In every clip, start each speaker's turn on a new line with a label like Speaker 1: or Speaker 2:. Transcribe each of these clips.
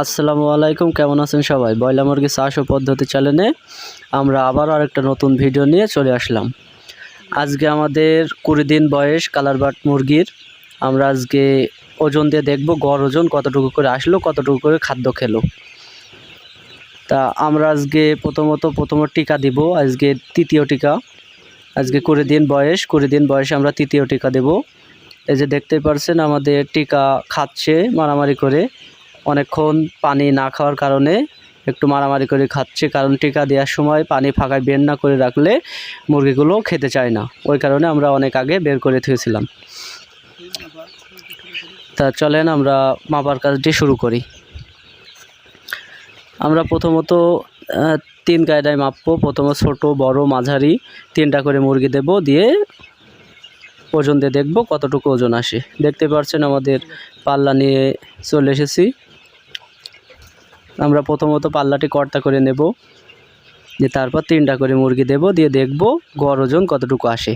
Speaker 1: আসসালামু আলাইকুম, কেমন আছেন সবাই? বয়লা মুরগি চাষ ও পদ্ধতি চ্যানেলে আমরা আবার আরেকটা নতুন ভিডিও নিয়ে চলে আসলাম। আজকে আমাদের কুড়ি দিন বয়স কালারবাট মুরগির। আমরা আজকে ওজন দিয়ে দেখব গড় ওজন কতটুকু করে আসলো, কতটুকু করে খাদ্য খেলো। তা আমরা আজকে প্রথমত প্রথম টিকা দিব, আজকে তৃতীয় টিকা। আজকে কুড়ি দিন বয়স, কুড়ি দিন বয়সে আমরা তৃতীয় টিকা দেব। এই যে দেখতে পারছেন, আমাদের টিকা খাচ্ছে মারামারি করে। অনেকক্ষণ পানি না খাওয়ার কারণে একটু মারামারি করে খাচ্ছে। কারণ টিকা দেওয়ার সময় পানি ফাঁকায় বের না করে রাখলে মুরগিগুলো খেতে চায় না। ওই কারণে আমরা অনেক আগে বের করে থুয়েছিলাম। তা চলেন আমরা মাপার কাজটি শুরু করি। আমরা প্রথমত তিন কায়দায় মাপবো। প্রথমে ছোট, বড়, মাঝারি, তিনটা করে মুরগি দেব। দিয়ে ওজন দিয়ে দেখব কতটুকু ওজন আসে। দেখতে পাচ্ছেন আমাদের পাল্লা নিয়ে চলে এসেছি। আমরা প্রথমত পাল্লাটি কর্তা করে নেব। দিয়ে তারপর তিনটা করে মুরগি দেব। দিয়ে দেখব গড় ওজন কতটুকু আসে।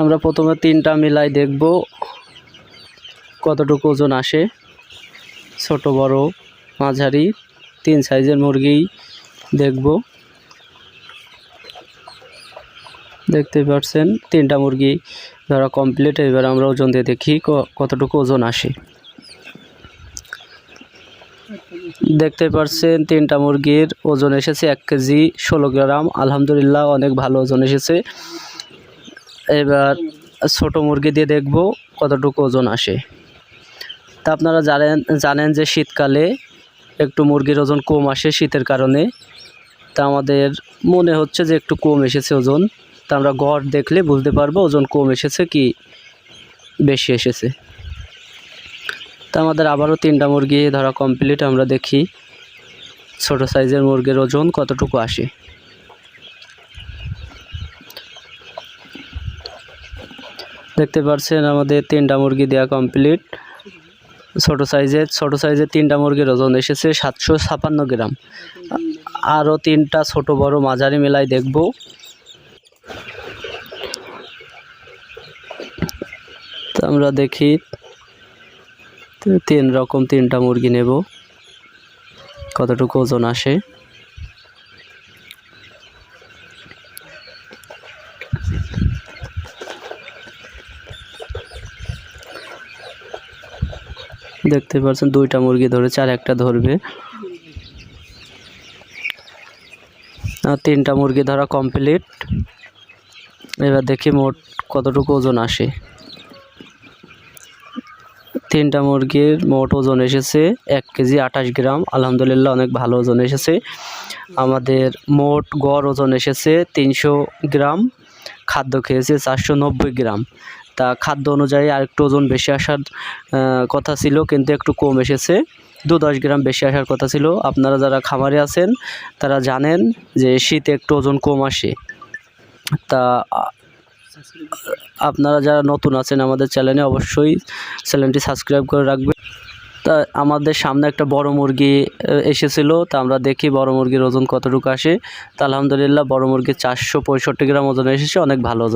Speaker 1: আমরা প্রথমে তিনটা মিলাই দেখব কতটুকু ওজন আসে। ছোট, বড়, মাঝারি, তিন সাইজের মুরগি দেখব। দেখতে পাচ্ছেন তিনটা মুরগি ধরা কমপ্লিট এবার আমরা ওজন দিয়ে দেখি কতটুকু ওজন আসে। দেখতে পাচ্ছেন তিনটা মুরগির ওজন এসেছে এক কেজি ষোলো গ্রাম। আলহামদুলিল্লাহ অনেক ভালো ওজন এসেছে। এবার ছোট মুরগি দিয়ে দেখব কতটুকু ওজন আসে। তা আপনারা জানেন জানেন যে শীতকালে একটু মুরগির ওজন কম আসে শীতের কারণে। তা আমাদের মনে হচ্ছে যে একটু কম এসেছে ওজন। তা আমরা গড় দেখলে বুঝতে পারব ওজন কম এসেছে কি বেশি এসেছে। তা আমাদের আবারও তিনটা মুরগি ধরা কমপ্লিট আমরা দেখি ছোট সাইজের মুরগির ওজন কতটুকু আসে। দেখতে পাচ্ছেন আমাদের তিনটা মুরগি দেওয়া কমপ্লিট ছোট সাইজের ছোট সাইজের তিনটা মুরগির ওজন এসেছে সাতশো ছাপান্ন গ্রাম। আরও তিনটা ছোট বড় মাঝারি মেলায় দেখব। তো আমরা দেখি তিন রকম তিনটা মুরগি নেব। কতটুকু ওজন আসে? দেখতে পাচ্ছেন দুইটা মুরগি ধরেছে, আর একটা ধরবে। আর তিনটা মুরগি ধরা কমপ্লিট এবার দেখি মোট কতটুকু ওজন আসে। তিনটা মুরগির মোট ওজন এসেছে এক কেজি আঠাশ গ্রাম। আলহামদুলিল্লাহ অনেক ভালো ওজন এসেছে। আমাদের মোট গড় ওজন এসেছে তিনশো গ্রাম। খাদ্য খেয়েছে চারশো নব্বই গ্রাম। তা খাদ্য অনুযায়ী আরেকটু ওজন বেশি আসার কথা ছিল, কিন্তু একটু কম এসেছে। দু দশ গ্রাম বেশি আসার কথা ছিল। আপনারা যারা খামারে আছেন, তারা জানেন যে শীতে একটু ওজন কম আসে। তা আপনারা যারা নতুন আছেন আমাদের চ্যানেলে অবশ্যই চ্যানেলটি সাবস্ক্রাইব করে রাখবেন। তা, আমাদের সামনে একটা বড় মুরগি এসেছিল, তা আমরা দেখি বড় মুরগির ওজন কতটুকু আসে। তা আলহামদুলিল্লাহ, বড় মুরগি চারশো পঁয়ষট্টি গ্রাম ওজন এসেছে, অনেক ভালো ওজন।